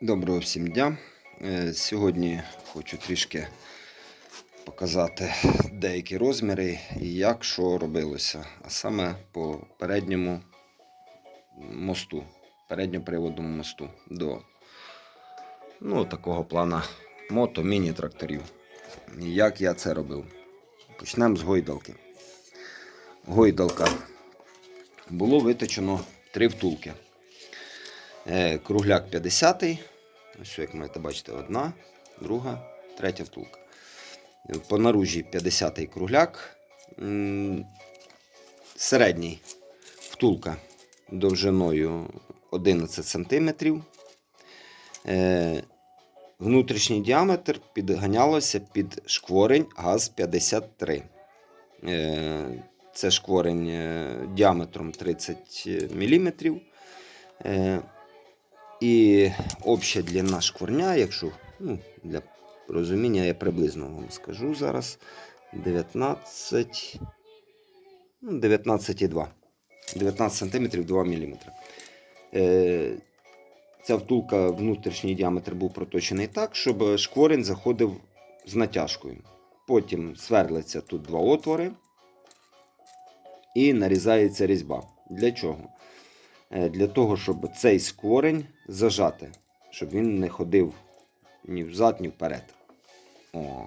Доброго всім дня. Е, Сьогодні хочу трішки показати деякі розміри і як що робилося. А саме по передньому мосту, передньоприводному мосту до ну, такого плана мото, міні-тракторів. Як я це робив? Почнемо з гойдалки. Гойдалка. Було виточено три втулки. Е, Кругляк 50 Ось, як можете бачити, одна, друга, третя втулка. По наружі 50-й кругляк. Середній втулка довжиною 11 см. Е, Внутрішній діаметр підганялося під шкворень ГАЗ-53. Е, Це шкворень діаметром 30 мм. І обща длина шкворня, якщо ну, для розуміння, я приблизно вам скажу зараз. 19, ну, 19,2. 19 см 2 мм. Ця втулка, внутрішній діаметр був проточений так, щоб шкворень заходив з натяжкою. Потім сверлиться тут два отвори і нарізається різьба. Для чого? Е, Для того, щоб цей скворень зажати, щоб він не ходив ні взад, ні вперед. О.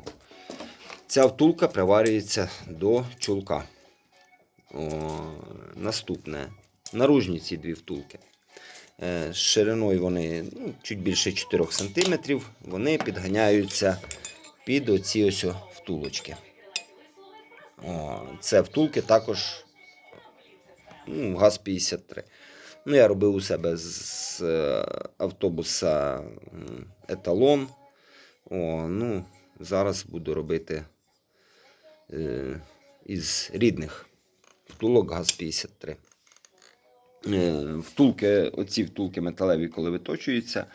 Ця втулка приварюється до чулка. О, наступне. Наружні ці дві втулки. Е, з шириною вони ну, чуть більше 4 см. Вони підганяються під оці ось втулочки. О, це втулки також ну, ГАЗ-53. Ну, я робив у себе з, е, автобуса еталон. О, ну, зараз буду робити е, із рідних втулок ГАЗ-53. Е, Втулки, оці втулки металеві, коли виточуються,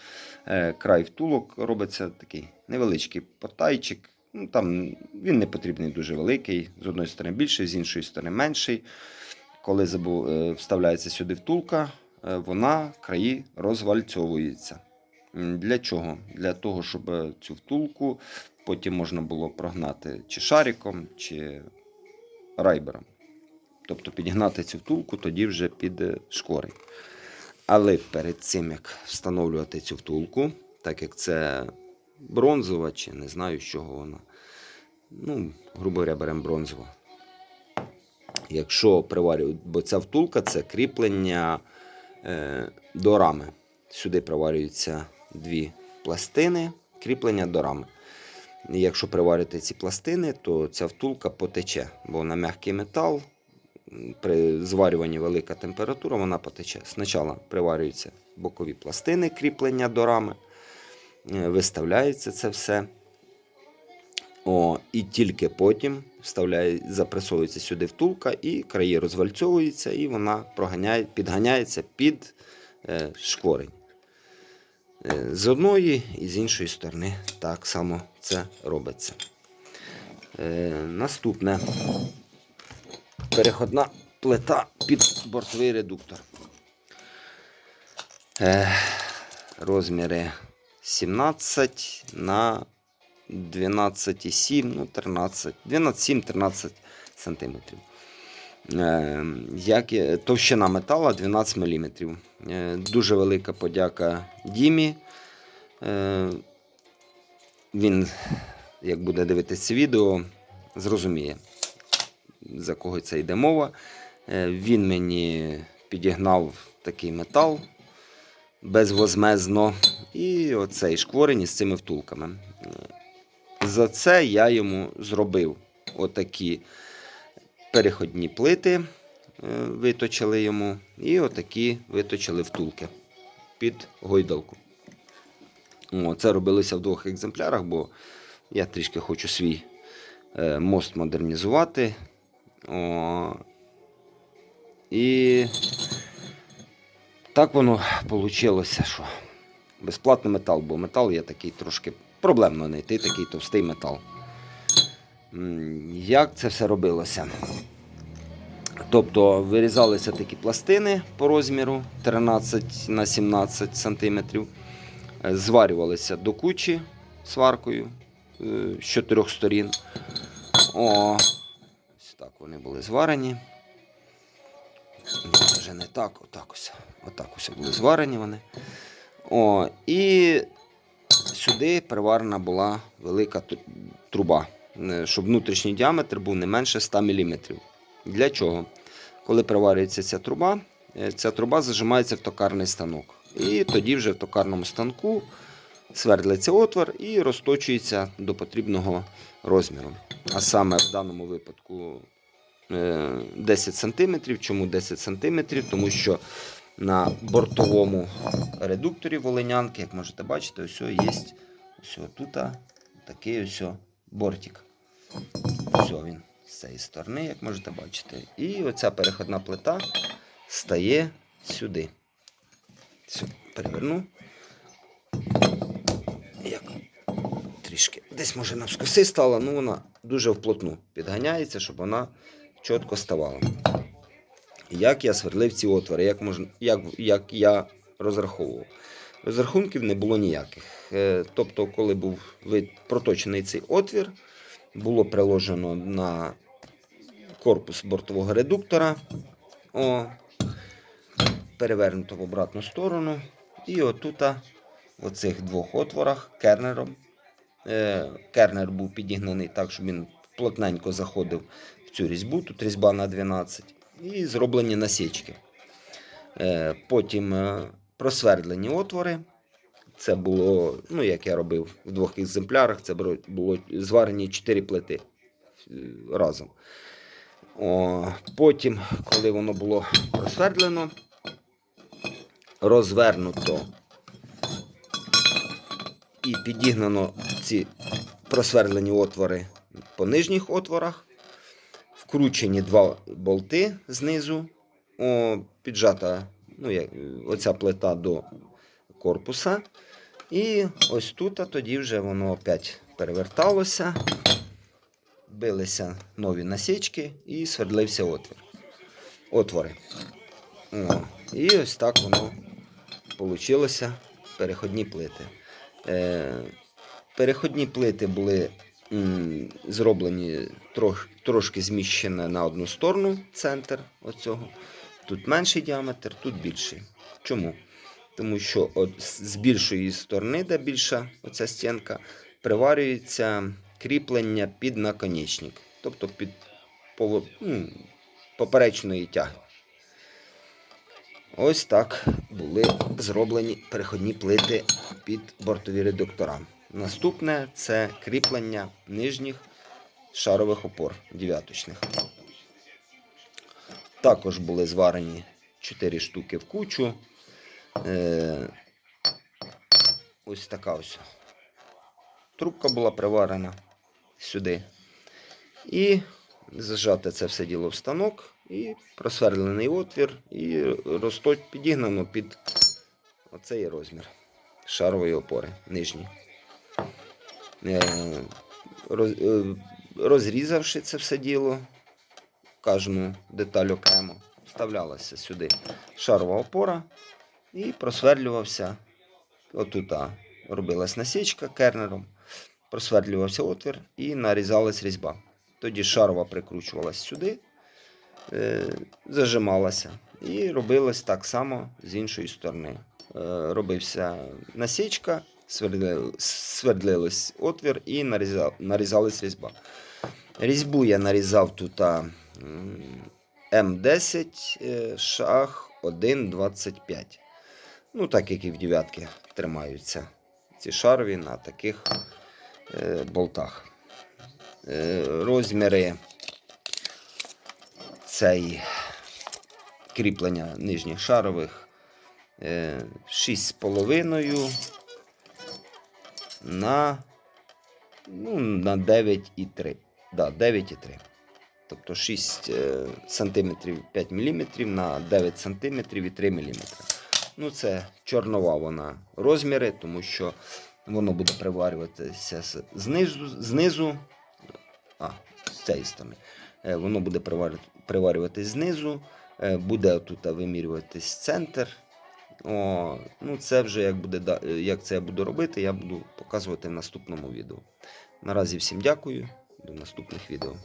е, край втулок робиться такий невеличкий потайчик. Ну, там він не потрібний дуже великий. З одної сторони більший, з іншої сторони менший. Коли е, вставляється сюди втулка, е, вона краї розвальцьовується. Для чого? Для того, щоб е, цю втулку потім можна було прогнати чи шариком, чи райбером. Тобто підігнати цю втулку тоді вже під шкорень. Але перед цим, як встановлювати цю втулку, так як це бронзова, чи не знаю, з чого вона. Ну, грубо говоря, беремо бронзову. Якщо приварюють, бо ця втулка це кріплення е, до рами. Сюди приварюються дві пластини, кріплення до рами. Якщо приварити ці пластини, то ця втулка потече, бо на м'який метал при зварюванні велика температура, вона потече. Спочатку приварюються бокові пластини кріплення до рами, е, виставляється це все. О, і тільки потім вставляє, запресовується сюди втулка, і краї розвальцьовуються, і вона проганяє, підганяється під е, шкворень. Е, з одної і з іншої сторони так само це робиться. Е, наступне переходна плита під бортовий редуктор. Е, розміри 17 на 12,7, ну 13, 12,7-13 сантиметрів. Е, як, товщина метала 12 мм. Е, дуже велика подяка Дімі. Е, він, як буде дивитися відео, зрозуміє, за кого це йде мова. Е, він мені підігнав такий метал безвозмезно. І оцей шкворень із цими втулками. За це я йому зробив отакі переходні плити, е, виточили йому, і отакі виточили втулки під гойдалку. О, це робилося в двох екземплярах, бо я трішки хочу свій е, мост модернізувати. О, і так воно вийшло, що безплатний метал, бо метал є такий трошки проблемно знайти такий товстий метал. Як це все робилося? Тобто вирізалися такі пластини по розміру 13 на 17 см. е, зварювалися до кучі сваркою е, з чотирьох сторін. О, ось так вони були зварені. Вже не так, отак ось. Отак ось були зварені вони. О, і сюди приварена була велика труба, е, щоб внутрішній діаметр був не менше 100 мм. Для чого? Коли приварюється ця труба, е, ця труба зажимається в токарний станок. І тоді вже в токарному станку свердлиться отвор і розточується до потрібного розміру. А саме в даному випадку е, 10 см. Чому 10 см? Тому що на бортовому редукторі волинянки, як можете бачити, ось є ось тут такий ось бортик. Ось він з цієї сторони, як можете бачити. І оця переходна плита стає сюди. Все, переверну. Як трішки. Десь може навскоси стала, ну вона дуже вплотну підганяється, щоб вона чітко ставала. Як я сверлив ці отвори, як, можна, як, як я розраховував. Розрахунків не було ніяких. Е, Тобто, коли був проточений цей отвір, було приложено на корпус бортового редуктора, о, перевернуто в обратну сторону. І отут, в оцих двох отворах, кернером. Е, Кернер був підігнаний так, щоб він плотненько заходив в цю різьбу. Тут різьба на 12. І зроблені насічки. Е, Потім е, просвердлені отвори. Це було, ну як я робив в двох екземплярах, це було- зварені 4 плити е, разом. О, потім, коли воно було просвердлено, розвернуто і підігнано ці просвердлені отвори по нижніх отворах, вкручені два болти знизу, о, піджата ну, як, оця плита до корпуса. І ось тут а тоді вже воно опять переверталося, билися нові насічки і свердлився отвір. отвори. О, і ось так воно получилося переходні плити. Е, переходні плити були зроблені трош, трошки зміщені на одну сторону центр оцього. Тут менший діаметр, тут більший. Чому? Тому що от з більшої сторони, де більша оця стінка, приварюється кріплення під наконечник, тобто під пово- ну, поперечної тяги. Ось так були зроблені переходні плити під бортові редуктора. Наступне це кріплення нижніх шарових опор дев'яточних. Також були зварені 4 штуки в кучу. Е, ось така ось трубка була приварена сюди. І зажати це все діло в станок, і просверлений отвір, і розточ підігнано під оцей розмір шарової опори нижній. Е, е, розрізавши це все діло, кожну деталь окремо, вставлялася сюди шарова опора і просверлювався. Отут робилась насічка кернером, просверлювався отвір і нарізалась різьба. Тоді шарова прикручувалась сюди, е, зажималася. І робилось так само з іншої сторони. Робився насічка, свердли, отвір і нарізав, нарізалась різьба. Різьбу я нарізав тут а, м, М10 е, шаг 1,25. Ну, так як і в дев'ятки тримаються ці шарові на таких е, болтах. Е, розміри цей кріплення нижніх шарових е, 6,5 на, ну, на 9,3. Да, 9,3. Тобто 6 е, см 5 мм на 9 см і 3 мм. Ну, це чорнова вона розміри, тому що воно буде приварюватися знизу, знизу а, з цієї сторони. Е, Воно буде приварю- приварюватись знизу, е, буде тут вимірюватись центр О, ну це вже як, буде, як це я буду робити, я буду показувати в наступному відео. Наразі всім дякую. До наступних відео.